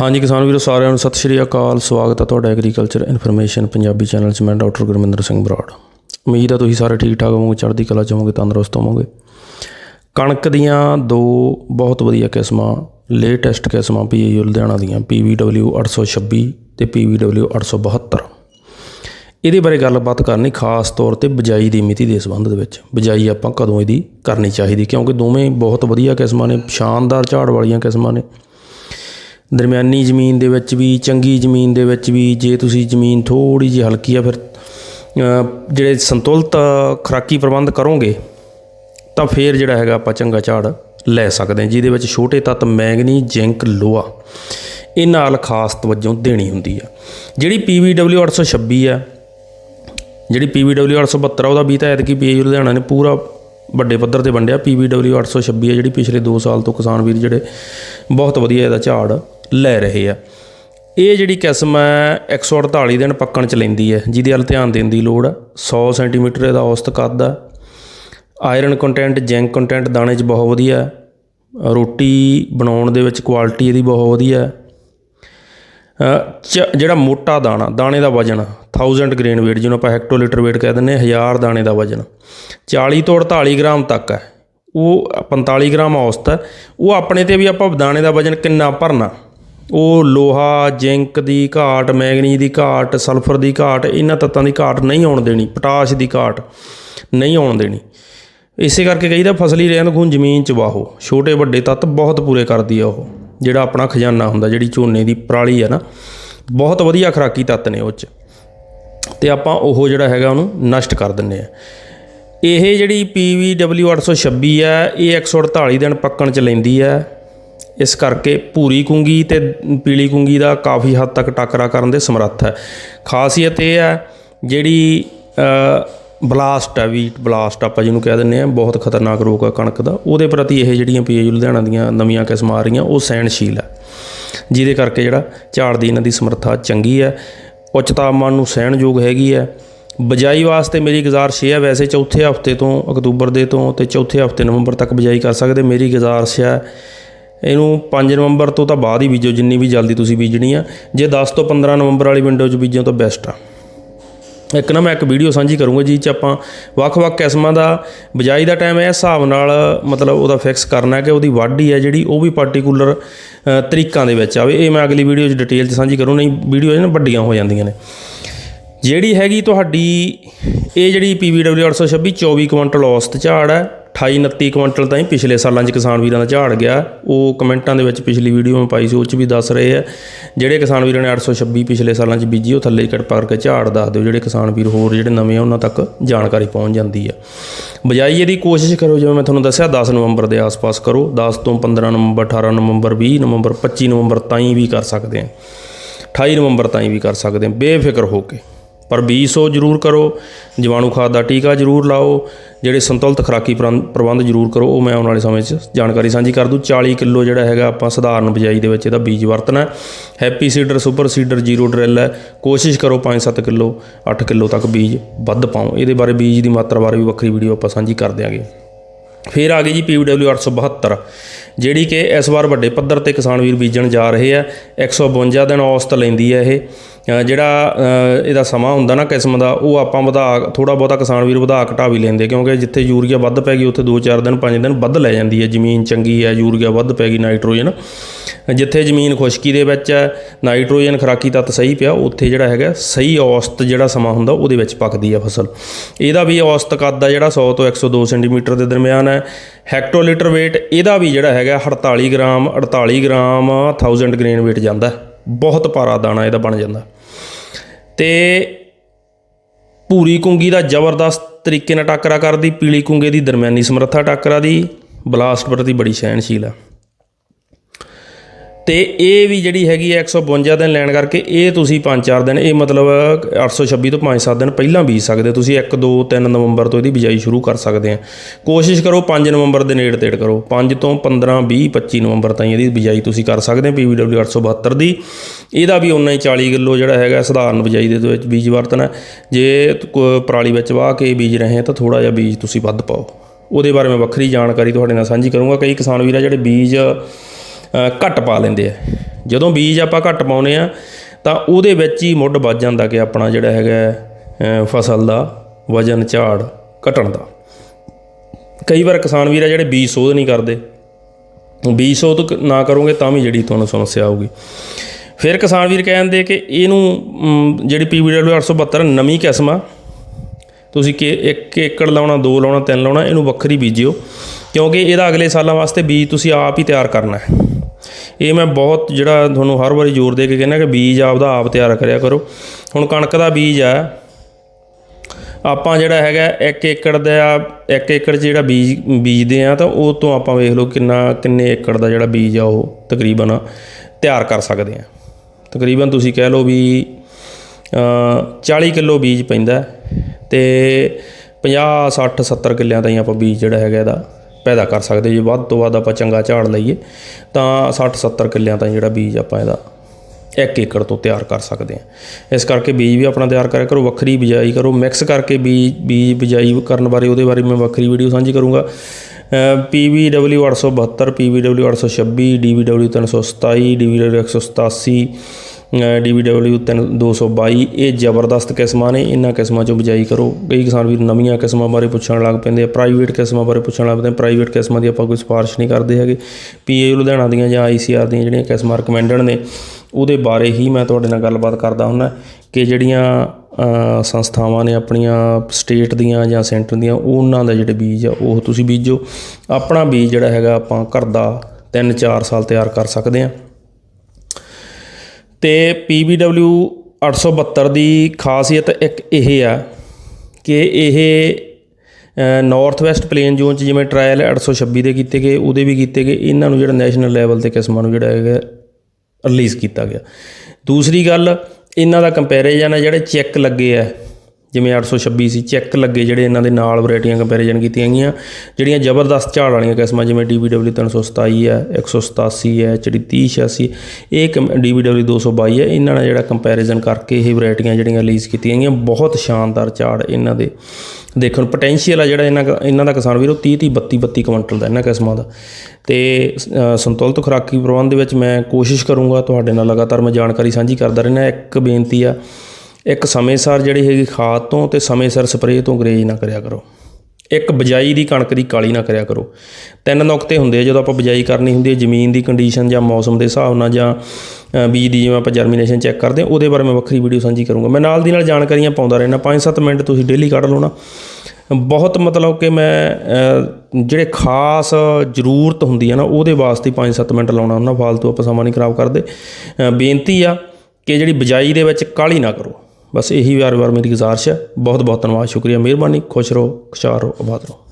ਹਾਂਜੀ ਕਿਸਾਨ ਵੀਰੋ, ਸਾਰਿਆਂ ਨੂੰ ਸਤਿ ਸ਼੍ਰੀ ਅਕਾਲ। ਸਵਾਗਤ ਹੈ ਤੁਹਾਡਾ ਐਗਰੀਕਲਚਰ ਇਨਫੋਰਮੇਸ਼ਨ ਪੰਜਾਬੀ ਚੈਨਲ 'ਚ। ਮੈਂ ਡਾਕਟਰ ਗੁਰਮਿੰਦਰ ਸਿੰਘ ਬਰਾੜ। ਉਮੀਦ ਹੈ ਤੁਸੀਂ ਸਾਰੇ ਠੀਕ ਠਾਕ ਹੋਵੋਗੇ, ਚੜ੍ਹਦੀ ਕਲਾ 'ਚ ਹੋਵੋਗੇ, ਤੰਦਰੁਸਤ ਹੋਵੋਗੇ। ਕਣਕ ਦੀਆਂ ਦੋ ਬਹੁਤ ਵਧੀਆ ਕਿਸਮਾਂ ਲੇਟੈਸਟ ਕਿਸਮਾਂ ਪੀਏ ਲੁਧਿਆਣਾ ਦੀਆਂ PVW 826 ਤੇ PVW 872 ਇਹਦੇ ਬਾਰੇ ਗੱਲਬਾਤ ਕਰਨੀ ਖਾਸ ਤੌਰ ਤੇ ਬਜਾਈ ਦੀ ਮਿਤੀ ਦੇ ਸੰਬੰਧ ਦੇ ਵਿੱਚ। ਬਜਾਈ ਆਪਾਂ ਕਦੋਂ ਇਹਦੀ ਕਰਨੀ ਚਾਹੀਦੀ, ਕਿਉਂਕਿ ਦੋਵੇਂ ਬਹੁਤ ਵਧੀਆ ਕਿਸਮਾਂ ਨੇ, ਸ਼ਾਨਦਾਰ ਝਾੜ ਵਾਲੀਆਂ ਕਿਸਮਾਂ ਨੇ। ਦਰਮਿਆਨੀ ਜ਼ਮੀਨ ਦੇ ਵਿੱਚ ਵੀ, ਚੰਗੀ ਜ਼ਮੀਨ ਦੇ ਵਿੱਚ ਵੀ, ਜੇ ਤੁਸੀਂ ਜ਼ਮੀਨ ਥੋੜੀ ਜਿਹੀ ਹਲਕੀ ਆ ਫਿਰ ਜਿਹੜੇ ਸੰਤੁਲਿਤ ਖੁਰਾਕੀ ਪ੍ਰਬੰਧ ਕਰੋਗੇ, ਤਾਂ ਫਿਰ ਜਿਹੜਾ ਹੈਗਾ ਆਪਾਂ ਚੰਗਾ ਝਾੜ ਲੈ ਸਕਦੇ ਹਾਂ, ਜਿਹਦੇ ਵਿੱਚ ਛੋਟੇ ਤੱਤ ਮੈਂਗਨੀ, ਜ਼ਿੰਕ, ਲੋਹਾ, ਇਹ ਨਾਲ ਖਾਸ ਤਵੱਜੋ ਦੇਣੀ ਹੁੰਦੀ ਆ। ਜਿਹੜੀ PVW 826 ਆ, ਜਿਹੜੀ PVW 872 ਆ, ਉਹਦਾ ਵੀ ਤਾਂ ਐਤਕੀ ਪੀਏ ਲੁਧਿਆਣਾ ਨੇ ਪੂਰਾ ਵੱਡੇ ਪੱਧਰ ਤੇ ਵੰਡਿਆ PVW 826 ਆ, ਜਿਹੜੀ ਪਿਛਲੇ 2 ਸਾਲ ਤੋਂ ਕਿਸਾਨ ਵੀਰ ਜਿਹੜੇ ਬਹੁਤ ਵਧੀਆ ਇਹਦਾ ਝਾੜ ਲੈ ਰਹੇ ਆ। ਇਹ ਜਿਹੜੀ ਕਿਸਮ ਹੈ 148 ਦਿਨ ਪੱਕਣ ਚ ਲੈਂਦੀ ਹੈ, ਜਿਹਦੇ ਵੱਲ ਧਿਆਨ ਦੇਣ ਦੀ ਲੋੜ ਹੈ 100 ਸੈਂਟੀਮੀਟਰ ਇਹਦਾ ਔਸਤ ਕੱਦ ਆ। ਆਇਰਨ ਕੰਟੈਂਟ ਜ਼ਿੰਕ ਕੰਟੈਂਟ ਦਾਣੇ 'ਚ ਬਹੁਤ ਵਧੀਆ ਰੋਟੀ ਬਣਾਉਣ ਦੇ ਵਿੱਚ ਕੁਆਲਿਟੀ ਇਹਦੀ ਬਹੁਤ ਵਧੀਆ ਚ- ਜਿਹੜਾ ਮੋਟਾ ਦਾਣਾ, ਦਾਣੇ ਦਾ ਵਜਨ 1000 ਗ੍ਰੇਨ weight ਜਿਹਨੂੰ ਆਪਾਂ ਹੈਕਟੋਲੀਟਰ weight ਕਹਿ ਦਿੰਦੇ ਹਾਂ 1000 ਦਾਣੇ ਦਾ ਵਜਨ 40 ਤੋਂ 48 ਗ੍ਰਾਮ ਤੱਕ ਹੈ ਉਹ 45 ਗ੍ਰਾਮ ਔਸਤ ਹੈ ਉਹ ਆਪਣੇ ਤੇ ਵੀ ਆਪਾਂ ਦਾਣੇ ਦਾ ਵਜਨ ਕਿੰਨਾ ਭਰਨਾ? ਉਹ ਲੋਹਾ, ਜ਼ਿੰਕ ਦੀ ਘਾਟ ਮੈਗਨੀਜ਼ ਦੀ ਘਾਟ, ਸਲਫਰ ਦੀ ਘਾਟ, ਇਹਨਾਂ ਤੱਤਾਂ ਦੀ ਘਾਟ ਨਹੀਂ ਆਉਣ ਦੇਣੀ, ਪੋਟਾਸ਼ ਦੀ ਘਾਟ ਨਹੀਂ ਆਉਣ ਦੇਣੀ। ਇਸੇ ਕਰਕੇ ਕਹੀਦਾ ਫਸਲੀ ਰਹਿੰਦ ਖੂਨ ਜ਼ਮੀਨ ਚ ਵਾਹੋ। ਛੋਟੇ ਵੱਡੇ ਤੱਤ ਬਹੁਤ ਪੂਰੇ ਕਰਦੀ ਆ ਉਹ, ਜਿਹੜਾ ਆਪਣਾ ਖਜ਼ਾਨਾ ਹੁੰਦਾ, ਜਿਹੜੀ ਝੋਨੇ ਦੀ ਪਰਾਲੀ ਆ ਨਾ, ਬਹੁਤ ਵਧੀਆ ਖੁਰਾਕੀ ਤੱਤ ਨੇ ਉਹ ਚ। ਤੇ ਆਪਾਂ ਉਹ ਜਿਹੜਾ ਹੈਗਾ ਉਹਨੂੰ ਨਸ਼ਟ ਕਰ ਦਿੰਨੇ ਆ। ਇਹ ਜਿਹੜੀ PVW 826 ਹੈ ਇਹ 148 ਦਿਨ ਪੱਕਣ ਚ ਲੈਂਦੀ ਹੈ ਇਸ ਕਰਕੇ ਭੂਰੀ ਕੁੰਗੀ ਤੇ ਪੀਲੀ ਕੁੰਗੀ ਦਾ ਕਾਫੀ ਹੱਦ ਤੱਕ ਟੱਕਰਾ ਕਰਨ ਦੇ ਸਮਰੱਥ ਹੈ। ਖਾਸੀਅਤ ਇਹ ਹੈ, ਜਿਹੜੀ ਬਲਾਸਟ ਹੈ ਵੀਟ ਬਲਾਸਟ ਆਪਾਂ ਜਿਹਨੂੰ ਕਹਿ ਦਿੰਦੇ ਆ ਬਹੁਤ ਖਤਰਨਾਕ ਰੋਗ ਹੈ ਕਣਕ ਦਾ। ਉਹਦੇ ਪ੍ਰਤੀ ਇਹ ਜਿਹੜੀਆਂ ਪੀਏ ਲੁਧਿਆਣਾ ਦੀਆਂ ਨਵੀਆਂ ਕਿਸਮਾਂ ਆ ਰਹੀਆਂ, ਉਹ ਸਹਿਣਸ਼ੀਲ ਹੈ। ਜਿਹਦੇ ਕਰਕੇ ਜਿਹੜਾ ਝਾੜ ਦੀ ਇਹਨਾਂ ਦੀ ਸਮਰੱਥਾ ਚੰਗੀ ਹੈ, ਉੱਚ ਤਾਪਮਾਨ ਨੂੰ ਸਹਿਣਯੋਗ ਹੈਗੀ ਹੈ। ਬਜਾਈ ਵਾਸਤੇ ਮੇਰੀ ਗੁਜ਼ਾਰਿਸ਼ ਇਹ ਹੈ, ਵੈਸੇ ਚੌਥੇ ਹਫ਼ਤੇ ਤੋਂ ਅਕਤੂਬਰ ਦੇ ਤੋਂ ਤੇ ਚੌਥੇ ਹਫ਼ਤੇ ਨਵੰਬਰ ਤੱਕ ਬਜਾਈ ਕਰ ਸਕਦੇ, ਮੇਰੀ ਗੁਜ਼ਾਰਿਸ਼ ਹੈ ਇਹਨੂੰ 5 ਨਵੰਬਰ ਤੋਂ ਤਾਂ ਬਾਅਦ ਹੀ ਬੀਜੋ, ਜਿੰਨੀ ਵੀ ਜਲਦੀ ਤੁਸੀਂ ਬੀਜਣੀ ਆ। ਜੇ 10 ਤੋਂ 15 ਨਵੰਬਰ ਵਾਲੀ ਵਿੰਡੋ 'ਚ ਬੀਜੋ ਤਾਂ ਬੈਸਟ ਆ। ਇੱਕ ਨਾ ਮੈਂ ਇੱਕ ਵੀਡੀਓ ਸਾਂਝੀ ਕਰੂੰਗਾ ਜਿਹ 'ਚ ਆਪਾਂ ਵੱਖ-ਵੱਖ ਕਿਸਮਾਂ ਦਾ ਬਜਾਈ ਦਾ ਟਾਈਮ ਇਹ ਹਿਸਾਬ ਨਾਲ ਮਤਲਬ ਉਹਦਾ ਫਿਕਸ ਕਰਨਾ ਕਿ ਉਹਦੀ ਵਾਢੀ ਹੈ ਜਿਹੜੀ, ਉਹ ਵੀ ਪਾਰਟਿਕੂਲਰ ਤਰੀਕਾਂ ਦੇ ਵਿੱਚ ਆਵੇ। ਇਹ ਮੈਂ ਅਗਲੀ ਵੀਡੀਓ 'ਚ ਡਿਟੇਲ 'ਚ ਸਾਂਝੀ ਕਰੂੰ, ਨਹੀਂ ਵੀਡੀਓ ਨਾ ਵੱਡੀਆਂ ਹੋ ਜਾਂਦੀਆਂ ਨੇ। ਜਿਹੜੀ ਹੈਗੀ ਤੁਹਾਡੀ, ਇਹ ਜਿਹੜੀ PVW 826 24 ਕੁਇੰਟਲ ਔਸਤ ਝਾੜ ਹੈ। 28 29 ਕੁਇੰਟਲ ਤਾਂ ਹੀ ਪਿਛਲੇ ਸਾਲਾਂ 'ਚ ਕਿਸਾਨ ਵੀਰਾਂ ਦਾ ਝਾੜ ਗਿਆ। ਉਹ ਕਮੈਂਟਾਂ ਦੇ ਵਿੱਚ ਪਿਛਲੀ ਵੀਡੀਓ ਮੈਂ ਪਾਈ ਸੀ, ਉਹ 'ਚ ਵੀ ਦੱਸ ਰਹੇ ਆ। ਜਿਹੜੇ ਕਿਸਾਨ ਵੀਰਾਂ ਨੇ 826 ਪਿਛਲੇ ਸਾਲਾਂ 'ਚ ਬੀਜੀ, ਉਹ ਥੱਲੇ ਕਿਰਪਾ ਕਰਕੇ ਝਾੜ ਦੱਸ ਦਿਓ। ਜਿਹੜੇ ਕਿਸਾਨ ਵੀਰ ਹੋਰ ਜਿਹੜੇ ਨਵੇਂ ਆ, ਉਹਨਾਂ ਤੱਕ ਜਾਣਕਾਰੀ ਪਹੁੰਚ ਜਾਂਦੀ ਆ। ਬਜਾਈ ਇਹਦੀ ਕੋਸ਼ਿਸ਼ ਕਰੋ, ਜਿਵੇਂ ਮੈਂ ਤੁਹਾਨੂੰ ਦੱਸਿਆ 10 ਨਵੰਬਰ ਦੇ ਆਸ-ਪਾਸ ਕਰੋ। 10 ਤੋਂ 15 ਨਵੰਬਰ 18 ਨਵੰਬਰ 20 ਨਵੰਬਰ 25 ਨਵੰਬਰ ਤਾਈਂ ਵੀ ਕਰ ਸਕਦੇ ਆ। 28 ਨਵੰਬਰ ਤਾਈਂ ਵੀ ਕਰ ਸਕਦੇ ਆ। ਬੇਫਿਕਰ ਹੋ ਕੇ। ਪਰ 200 ਜ਼ਰੂਰ ਕਰੋ, ਜੀਵਾਣੂ ਖਾਦ ਦਾ ਟੀਕਾ ਜ਼ਰੂਰ ਲਾਓ, ਜਿਹੜੇ ਸੰਤੁਲਿਤ ਖੁਰਾਕੀ ਪ੍ਰਬੰਧ ਪ੍ਰਬੰਧ ਜ਼ਰੂਰ ਕਰੋ, ਉਹ ਮੈਂ ਆਉਣ ਵਾਲੇ ਸਮੇਂ 'ਚ ਜਾਣਕਾਰੀ ਸਾਂਝੀ ਕਰ ਦੂੰ। 40 ਕਿਲੋ ਜਿਹੜਾ ਹੈਗਾ ਆਪਾਂ ਸਧਾਰਨ ਬਿਜਾਈ ਦੇ ਵਿੱਚ ਇਹਦਾ ਬੀਜ ਵਰਤਣਾ happy seeder, super seeder, zero drill ਹੈ। ਕੋਸ਼ਿਸ਼ ਕਰੋ 5-7 ਕਿਲੋ 8 ਕਿਲੋ ਤੱਕ ਬੀਜ ਵੱਧ ਪਾਓ। ਇਹਦੇ ਬਾਰੇ ਬੀਜ ਦੀ ਮਾਤਰਾ ਬਾਰੇ ਵੀ ਵੱਖਰੀ ਵੀਡੀਓ ਆਪਾਂ ਸਾਂਝੀ ਕਰ ਦਿਆਂਗੇ। ਫਿਰ ਆ ਗਈ ਜੀ PWW 872 ਜਿਹੜੀ ਕਿ ਇਸ ਵਾਰ ਵੱਡੇ ਪੱਧਰ ਤੇ ਕਿਸਾਨ ਵੀਰ ਬੀਜਣ ਜਾ ਰਹੇ ਆ। 152 ਦਿਨ ਔਸਤ ਲੈਂਦੀ ਹੈ ਇਹ। ਜਿਹੜਾ ਇਹਦਾ ਸਮਾਂ ਹੁੰਦਾ ਨਾ ਕਿਸਮ ਦਾ, ਉਹ ਆਪਾਂ ਵਧਾ ਥੋੜਾ ਬਹੁਤਾ ਕਿਸਾਨ ਵੀਰ ਵਧਾ ਘਟਾ ਵੀ ਲੈਂਦੇ, ਕਿਉਂਕਿ ਜਿੱਥੇ ਯੂਰੀਆ ਵੱਧ ਪੈ ਗਈ, ਉੱਥੇ 2-4 ਦਿਨ 5 ਦਿਨ ਵੱਧ ਲੈ ਜਾਂਦੀ ਹੈ। ਜ਼ਮੀਨ ਚੰਗੀ ਹੈ, ਯੂਰੀਆ ਵੱਧ ਪੈ ਗਈ, ਨਾਈਟ੍ਰੋਜਨ। ਜਿੱਥੇ ਜ਼ਮੀਨ ਖੁਸ਼ਕੀ ਦੇ ਵਿੱਚ ਹੈ, ਨਾਈਟ੍ਰੋਜਨ ਖਰਾਕੀ ਤੱਤ ਸਹੀ ਪਿਆ, ਉੱਥੇ ਜਿਹੜਾ ਹੈਗਾ, ਸਹੀ ਔਸਤ ਜਿਹੜਾ ਸਮਾਂ ਹੁੰਦਾ, ਉਹਦੇ ਵਿੱਚ ਪੱਕਦੀ ਹੈ ਫਸਲ। ਇਹਦਾ ਵੀ ਔਸਤ ਕੱਦ ਆ ਜਿਹੜਾ 100 ਤੋਂ 102 ਸੈਂਟੀਮੀਟਰ ਦੇ ਦਰਮਿਆਨ ਹੈ। ਹੈਕਟੋਲੀਟਰ weight, ਇਹਦਾ ਵੀ ਜਿਹੜਾ ਹੈਗਾ 48 ਗ੍ਰਾਮ 48 ਗ੍ਰਾਮ 1000 ਗ੍ਰੇਨ weight ਜਾਂਦਾ ਬਹੁਤ ਭਾਰਾ ਦਾਣਾ ਇਹਦਾ ਬਣ ਜਾਂਦਾ। ਤੇ ਭੂਰੀ ਕੁੰਗੀ ਦਾ ਜ਼ਬਰਦਸਤ ਤਰੀਕੇ ਨਾਲ ਟੱਕਰਾ ਕਰਦੀ, ਪੀਲੀ ਕੁੰਗੇ ਦੀ ਦਰਮਿਆਨੀ ਸਮਰੱਥਾ ਟੱਕਰਾ ਦੀ, ਬਲਾਸਟ ਪ੍ਰਤੀ ਬੜੀ ਸਹਿਣਸ਼ੀਲ ਆ। ਤੇ ਇਹ ਵੀ ਜਿਹੜੀ ਹੈਗੀ ਹੈ 152 ਦਿਨ ਲੈਣ ਕਰਕੇ ਇਹ ਤੁਸੀਂ 5-4 ਦਿਨ, ਇਹ ਮਤਲਬ 826 ਤੋਂ 5-7 ਦਿਨ ਪਹਿਲਾਂ ਬੀਜ ਸਕਦੇ ਤੁਸੀਂ 1 2 3 ਨਵੰਬਰ ਤੋਂ ਇਹਦੀ ਬਿਜਾਈ ਸ਼ੁਰੂ ਕਰ ਸਕਦੇ ਆ ਕੋਸ਼ਿਸ਼ ਕਰੋ 5 ਨਵੰਬਰ ਦੇ ਨੇੜੇ ਤੇੜ ਕਰੋ। 5 ਤੋਂ 15 20 25 ਨਵੰਬਰ ਤਾਈਂ ਇਹਦੀ ਬਿਜਾਈ ਤੁਸੀਂ ਕਰ ਸਕਦੇ ਹੋ PVW 872 ਦੀ। ਇਹਦਾ ਵੀ ਉਨਾ ਹੀ 40 ਕਿਲੋ ਜਿਹੜਾ ਹੈਗਾ ਸਧਾਰਨ ਬਿਜਾਈ ਦੇ ਵਿੱਚ ਬੀਜ ਵਰਤਣਾ ਜੇ ਕੋ- ਪਰਾਲੀ ਵਿੱਚ ਵਾਹ ਕੇ ਬੀਜ ਰਹੇ ਤਾਂ ਥੋੜਾ ਜਿਹਾ ਬੀਜ ਤੁਸੀਂ ਵੱਧ ਪਾਓ। ਉਹਦੇ ਬਾਰੇ ਮੈਂ ਵੱਖਰੀ ਜਾਣਕਾਰੀ ਤੁਹਾਡੇ ਨਾਲ ਸਾਂਝੀ ਕਰੂੰਗਾ। ਕਈ ਕਿਸਾਨ ਵੀਰਾਂ ਜਿਹੜੇ ਬੀਜ ਘੱਟ ਪਾ ਲੈਂਦੇ ਆ। ਜਦੋਂ ਬੀਜ ਆਪਾਂ ਘੱਟ ਪਾਉਨੇ ਆ ਤਾਂ ਉਹਦੇ ਵਿੱਚ ਹੀ ਮੁੱਢ ਵੱਜ ਜਾਂਦਾ ਕਿ ਆਪਣਾ ਜਿਹੜਾ ਹੈਗਾ ਫਸਲ ਦਾ ਵਜਨ ਝਾੜ ਘਟਣ ਦਾ। ਕਈ ਵਾਰ ਕਿਸਾਨ ਵੀਰ ਆ ਜਿਹੜੇ ਬੀਜ ਸੋਧ ਨਹੀਂ ਕਰਦੇ। ਬੀਜ ਸੋਧ ਨਾ ਕਰੋਗੇ ਤਾਂ ਵੀ ਜਿਹੜੀ ਤੁਹਾਨੂੰ ਸਮੱਸਿਆ ਆਊਗੀ। ਫਿਰ ਕਿਸਾਨ ਵੀਰ ਕਹਿੰਦੇ ਕਿ ਇਹਨੂੰ ਮ, ਜਿਹੜੀ PVW 872 ਨਵੀਂ ਕਿਸਮ ਆ ਤੁਸੀਂ ਕਿ 1 ਏਕੜ ਲਾਉਣਾ 2 ਲਾਉਣਾ 3 ਲਾਉਣਾ, ਇਹਨੂੰ ਵੱਖਰੀ ਬੀਜਿਓ। ਕਿਉਂਕਿ ਇਹਦਾ ਅਗਲੇ ਸਾਲਾਂ ਵਾਸਤੇ ਬੀਜ ਤੁਸੀਂ ਆਪ ਹੀ ਤਿਆਰ ਕਰਨਾ ਹੈ। ਇਹ ਮੈਂ ਬਹੁਤ ਜਿਹੜਾ ਤੁਹਾਨੂੰ ਹਰ ਵਾਰੀ ਜ਼ੋਰ ਦੇ ਕੇ ਕਹਿੰਦਾ ਕਿ ਬੀਜ ਆਪਦਾ ਆਪ ਤਿਆਰ ਕਰਿਆ ਕਰੋ। ਹੁਣ ਕਣਕ ਦਾ ਬੀਜ ਆ ਆਪਾਂ ਜਿਹੜਾ ਹੈਗਾ 1 ਏਕੜ ਦਾ 1 ਏਕੜ 'ਚ ਜਿਹੜਾ ਬੀਜ ਬੀਜਦੇ ਆ, ਤਾਂ ਉਹ ਤੋਂ ਆਪਾਂ ਵੇਖ ਲਓ ਕਿੰਨਾ, ਕਿੰਨੇ ਏਕੜ ਦਾ ਜਿਹੜਾ ਬੀਜ ਆ ਉਹ ਤਕਰੀਬਨ ਤਿਆਰ ਕਰ ਸਕਦੇ ਆ। ਤਕਰੀਬਨ ਤੁਸੀਂ ਕਹਿ ਲਓ ਵੀ 40 ਕਿਲੋ ਬੀਜ ਪੈਂਦਾ ਹੈ ਤੇ 50 60 70 ਕਿੱਲਿਆਂ ਤਾਈਂ ਆਪਾਂ ਬੀਜ ਜਿਹੜਾ ਹੈਗਾ ਇਹਦਾ ਪੈਦਾ ਕਰ ਸਕਦੇ ਜੇ। ਵੱਧ ਤੋਂ ਵੱਧ ਆਪਾਂ ਚੰਗਾ ਝਾੜ ਲਈਏ ਤਾਂ 60 70 ਕਿੱਲਿਆਂ ਤਾਈਂ ਜਿਹੜਾ ਬੀਜ ਆਪਾਂ ਇਹਦਾ 1 ਏਕੜ ਤੋਂ ਤਿਆਰ ਕਰ ਸਕਦੇ ਹਾਂ। ਇਸ ਕਰਕੇ ਬੀਜ ਵੀ ਆਪਣਾ ਤਿਆਰ ਕਰਿਆ ਕਰੋ, ਵੱਖਰੀ ਬਿਜਾਈ ਕਰੋ। ਮਿਕਸ ਕਰਕੇ ਬੀਜ ਬੀਜ ਬਿਜਾਈ ਕਰਨ ਬਾਰੇ ਉਹਦੇ ਬਾਰੇ ਮੈਂ ਵੱਖਰੀ ਵੀਡੀਓ ਸਾਂਝੀ ਕਰੂੰਗਾ। PVW 872 PVW 826 DVW 327 DVW 187 DVW 222 ਇਹ ਜ਼ਬਰਦਸਤ ਕਿਸਮਾਂ ਨੇ, ਇਹਨਾਂ ਕਿਸਮਾਂ ਚੋਂ ਬਿਜਾਈ ਕਰੋ। ਕਈ ਕਿਸਾਨ ਵੀਰ ਨਵੀਆਂ ਕਿਸਮਾਂ ਬਾਰੇ ਪੁੱਛਣ ਲੱਗ ਪੈਂਦੇ ਆ ਪ੍ਰਾਈਵੇਟ ਕਿਸਮਾਂ ਬਾਰੇ ਪੁੱਛਣ ਲੱਗ ਪੈਂਦੇ ਆ ਪ੍ਰਾਈਵੇਟ ਕਿਸਮਾਂ ਦੀ ਆਪਾਂ ਕੋਈ ਸਿਫਾਰਿਸ਼ ਨਹੀਂ ਕਰਦੇ ਹੈਗੇ। ਪੀਏ ਲੁਧਿਆਣਾ ਦੀਆਂ ਜਾਂ ਆਈਸੀਆਰ ਦੀਆਂ ਜਿਹੜੀਆਂ ਕਿਸਮਾਂ ਰეკਮੈਂਡਡ ਨੇ, ਉਹਦੇ ਬਾਰੇ ਹੀ ਮੈਂ ਤੁਹਾਡੇ ਨਾਲ ਗੱਲਬਾਤ ਕਰਦਾ ਹੁੰਦਾ ਕਿ ਜਿਹੜੀਆਂ ਸੰਸਥਾਵਾਂ ਨੇ ਆਪਣੀਆਂ ਸਟੇਟ ਦੀਆਂ ਜਾਂ ਸੈਂਟਰ ਦੀਆਂ, ਉਹਨਾਂ ਦਾ ਜਿਹੜੇ ਬੀਜ ਆ, ਉਹ ਤੁਸੀਂ ਬੀਜੋ। ਆਪਣਾ ਬੀਜ ਜਿਹੜਾ ਹੈਗਾ ਆਪਾਂ ਘਰ ਦਾ 3-4 ਸਾਲ ਤਿਆਰ ਕਰ ਸਕਦੇ ਹਾਂ ਤੇ PBW 872 ਦੀ ਖਾਸੀਅਤ ਇੱਕ ਇਹ ਆ ਕਿ ਇਹ ਨਾਰਥ ਵੈਸਟ ਪਲੇਨ ਜ਼ੋਨ ਚ ਜਿਵੇਂ ਟ੍ਰਾਇਲ 826 ਦੇ ਕੀਤੇ ਗਏ, ਉਹਦੇ ਵੀ ਕੀਤੇ ਗਏ, ਇਹਨਾਂ ਨੂੰ ਜਿਹੜਾ ਨੈਸ਼ਨਲ ਲੈਵਲ ਤੇ ਕਿਸਮਾਂ ਨੂੰ ਜਿਹੜਾ ਹੈਗਾ ਰਿਲੀਜ਼ ਕੀਤਾ ਗਿਆ। ਦੂਸਰੀ ਗੱਲ, ਇਹਨਾਂ ਦਾ ਕੰਪੈਰੀਜ਼ਨ ਹੈ ਜਿਹੜੇ ਚੈੱਕ ਲੱਗੇ ਆ ਜਿਵੇਂ 826 ਸੀ ਚੈੱਕ ਲੱਗੇ ਜਿਹੜੇ ਇਹਨਾਂ ਦੇ ਨਾਲ ਵੈਰਾਈਟੀਆਂ ਕੰਪੈਰੀਜ਼ਨ ਕੀਤੀਆਂ ਗਈਆਂ। ਜਿਹੜੀਆਂ ਜ਼ਬਰਦਸਤ ਝਾੜ ਵਾਲੀਆਂ ਕਿਸਮਾਂ, ਜਿਵੇਂ DBW 327 ਹੈ 187 ਹੈ ਜਿਹੜੀ 3086 ਇਹ DBW 222 ਹੈ। ਇਹਨਾਂ ਨਾਲ ਜਿਹੜਾ ਕੰਪੈਰੀਜ਼ਨ ਕਰਕੇ ਇਹ ਵੈਰਾਈਟੀਆਂ ਜਿਹੜੀਆਂ ਰਿਲੀਜ਼ ਕੀਤੀਆਂ ਗਈਆਂ, ਬਹੁਤ ਸ਼ਾਨਦਾਰ ਝਾੜ ਇਹਨਾਂ ਦੇ। ਦੇਖਣ ਪੋਟੈਂਸ਼ੀਅਲ ਆ ਜਿਹੜਾ ਇਹਨਾਂ ਦਾ- ਇਹਨਾਂ ਦਾ ਕਿਸਾਨ ਵੀਰੋ 30 30 32 32 ਕੁਇੰਟਲ ਦਾ ਇਹਨਾਂ ਕਿਸਮਾਂ ਦਾ। ਤੇ ਸੰਤੁਲਿਤ ਖੁਰਾਕੀ ਪ੍ਰਬੰਧ ਦੇ ਵਿੱਚ ਮੈਂ ਕੋਸ਼ਿਸ਼ ਕਰੂੰਗਾ ਤੁਹਾਡੇ ਨਾਲ ਲਗਾਤਾਰ ਮੈਂ ਜਾਣਕਾਰੀ ਸਾਂਝੀ ਕਰਦਾ ਰਹਿਣਾ ਇੱਕ ਬੇਨਤੀ ਆ ਇੱਕ ਸਮੇਂ ਸਿਰ ਜਿਹੜੀ ਹੈਗੀ ਖਾਦ ਤੋਂ ਤੇ ਸਮੇਂ ਸਿਰ ਸਪਰੇਅ ਤੋਂ ਗਰੇਜ ਨਾ ਕਰਿਆ ਕਰੋ। ਇੱਕ ਬਜਾਈ ਦੀ ਕਣਕ ਦੀ ਕਾਲੀ ਨਾ ਕਰਿਆ ਕਰੋ। ਤਿੰਨ ਨੁਕਤੇ ਹੁੰਦੇ ਆ, ਜਦੋਂ ਆਪਾਂ ਬਜਾਈ ਕਰਨੀ ਹੁੰਦੀ ਹੈ ਜ਼ਮੀਨ ਦੀ ਕੰਡੀਸ਼ਨ ਜਾਂ ਮੌਸਮ ਦੇ ਹਿਸਾਬ ਨਾਲ ਜਾਂ ਬੀਜ ਦੀ ਜਿਵੇਂ ਆਪਾਂ ਜਰਮੀਨੇਸ਼ਨ ਚੈੱਕ ਕਰਦੇ ਹਾਂ ਉਹਦੇ ਬਾਰੇ ਮੈਂ ਵੱਖਰੀ ਵੀਡੀਓ ਸਾਂਝੀ ਕਰੂੰਗਾ। ਮੈਂ ਨਾਲ ਦੀ ਨਾਲ ਜਾਣਕਾਰੀਆਂ ਪਾਉਂਦਾ ਰਹਿਣਾ 5-7 ਮਿੰਟ ਤੁਸੀਂ ਡੇਲੀ ਕੱਢ ਲਓ ਨਾ। ਬਹੁਤ ਮਤਲਬ ਕਿ ਮੈਂ ਜਿਹੜੇ ਖਾਸ ਜ਼ਰੂਰਤ ਹੁੰਦੀ ਹੈ ਨਾ, ਉਹਦੇ ਵਾਸਤੇ 5-7 ਮਿੰਟ ਲਾਉਣਾ ਉਹਨਾਂ ਫਾਲਤੂ ਆਪਾਂ ਸਮਾਂ ਨਹੀਂ ਖਰਾਬ ਕਰਦੇ। ਬੇਨਤੀ ਆ ਕਿ ਜਿਹੜੀ ਬਜਾਈ ਦੇ ਵਿੱਚ ਕਾਲੀ ਨਾ ਕਰੋ। ਬਸ ਇਹੀ ਵਾਰ-ਵਾਰ ਮੇਰੀ ਗੁਜ਼ਾਰਿਸ਼ ਹੈ। ਬਹੁਤ ਬਹੁਤ ਧੰਨਵਾਦ। ਸ਼ੁਕਰੀਆ। ਮਿਹਰਬਾਨੀ। ਖੁਸ਼ ਰਹੋ, ਖੁਸ਼ਹਾਲ ਰਹੋ, ਆਬਾਦ ਰਹੋ।